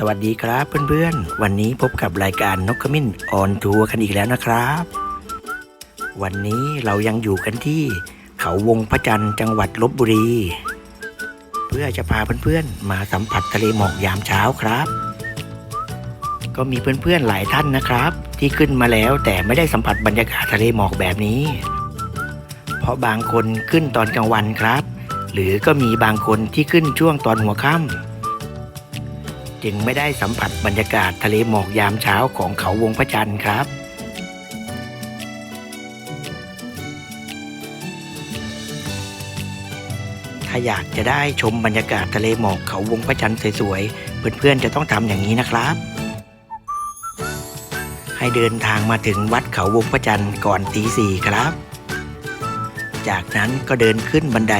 สวัสดีครับเพื่อนๆ วันนี้พบกับรายการนกขมิ้นออนทัวร์กันอีกแล้วนะครับ วันนี้เรายังอยู่กันที่เขาวงพระจันทร์จังหวัดลบบุรี เพื่อจะพาเพื่อนๆ มาสัมผัสทะเลหมอกยามเช้าครับ ก็มีเพื่อนๆหลายท่านนะครับ ที่ขึ้นมาแล้วแต่ไม่ได้สัมผัสบรรยากาศทะเลหมอกแบบนี้ เพราะบางคนขึ้นตอนกลางวันครับ หรือก็มีบางคนที่ขึ้นช่วงตอนหัวค่ำ จึงไม่ได้สัมผัสบรรยากาศทะเลหมอกยามเช้าของเขาวงพระจันทร์ครับถ้าอยากจะได้ชมบรรยากาศทะเลหมอกเขาวงพระจันทร์สวยๆ เพื่อนๆ จะต้องทำอย่างนี้นะครับ ให้เดินทางมาถึงวัดเขาวงพระจันทร์ก่อนตีสี่ครับ จากนั้นก็เดินขึ้นบันได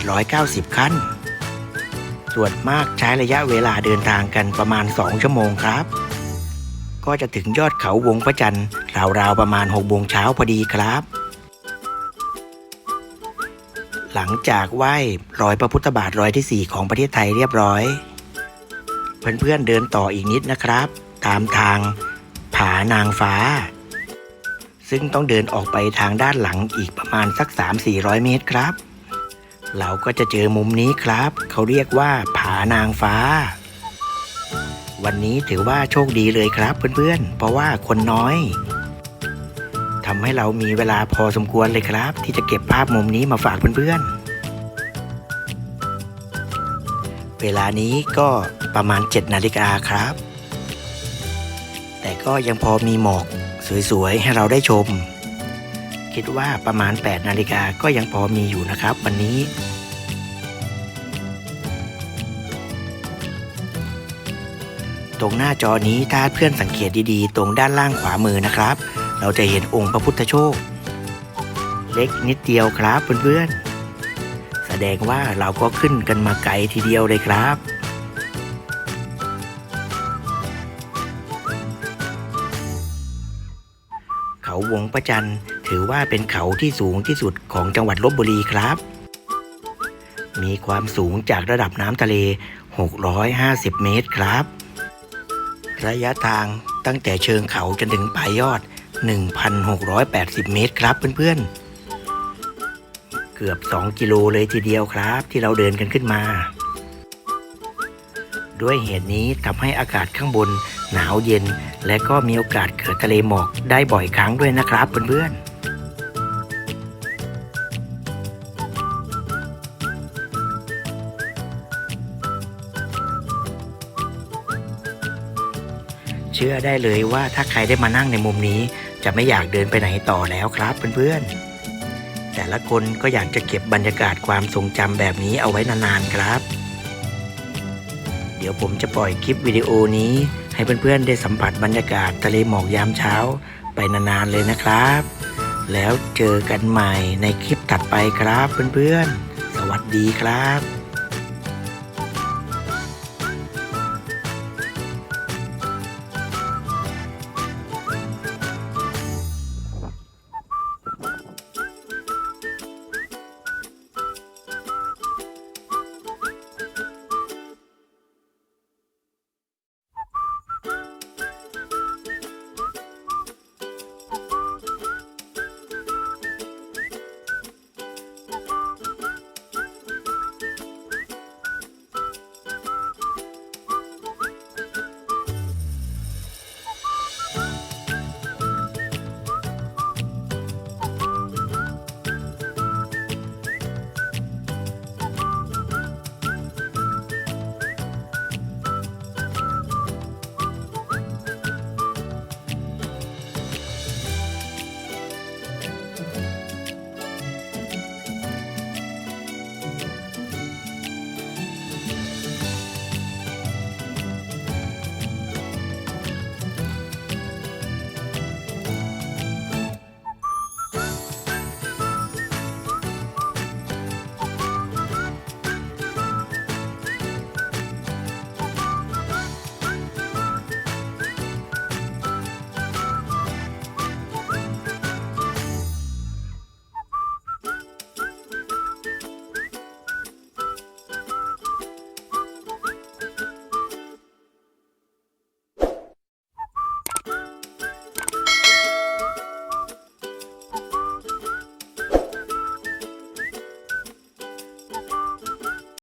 3,790 ขั้น ส่วนมากใช้ระยะเวลาเดินทางกันประมาณ 2 ชั่วโมงครับ ก็จะถึงยอดเขาวงพระจันทร์ราวๆประมาณ6โมงเช้าพอดีครับ หลังจากไหว้รอยพระพุทธบาทรอยที่ 4 ของประเทศไทยเรียบร้อย เพื่อนๆเดินต่ออีกนิดนะครับ ตามทางผานางฟ้า ซึ่งต้องเดินออกไปทางด้านหลังอีกประมาณสัก 3-400 เมตรครับ เราก็จะเจอมุมนี้ครับ เขาเรียกว่าผานางฟ้า วันนี้ถือว่าโชคดีเลยครับเพื่อนๆ เพราะว่าคนน้อยทำให้เรามีเวลาพอสมควรเลยครับ ที่จะเก็บภาพมุมนี้มาฝากเพื่อนๆ เวลานี้ก็ประมาณ 7 นาฬิกาครับ แต่ก็ยังพอมีหมอกสวยๆ ให้เราได้ชมคิดว่าประมาณ 8 นาฬิกาก็ยังพอมีอยู่นะครับ วันนี้ ตรงหน้าจอนี้ถ้าเพื่อนสังเกตดีๆ ตรงด้านล่างขวามือนะครับ เราจะเห็นองค์พระพุทธโชค เล็กนิดเดียวครับเพื่อนๆ แสดงว่าเราก็ขึ้นกันมาไกลทีเดียวเลยครับเขาวงพระจันถือว่าเป็นเขาที่สูงที่สุดของจังหวัดลบบุรีครับ มีความสูงจากระดับน้ำทะเล 650 เมตรครับ ระยะทางตั้งแต่เชิงเขาจนถึงปลายยอด 1,680 เมตรครับเพื่อนๆ เกือบ 2 กิโลเลยทีเดียวครับ ที่เราเดินกันขึ้นมา ด้วยเหตุนี้ทำให้อากาศข้างบนหนาวเย็น และก็มีโอกาสเกิดทะเลหมอกได้บ่อยครั้งด้วยนะครับเพื่อนๆ เชื่อได้เลยว่าถ้าใครได้มานั่งในมุมนี้ จะไม่อยากเดินไปไหนต่อแล้วครับเพื่อนๆ แต่ละคนก็อยากจะเก็บบรรยากาศความทรงจำแบบนี้เอาไว้นานๆครับ เดี๋ยวผมจะปล่อยคลิปวิดีโอนี้ ให้เพื่อนๆได้สัมผัสบรรยากาศทะเลหมอกยามเช้าไปนานๆเลยนะครับ แล้วเจอกันใหม่ในคลิปถัดไปครับเพื่อนๆ สวัสดีครับ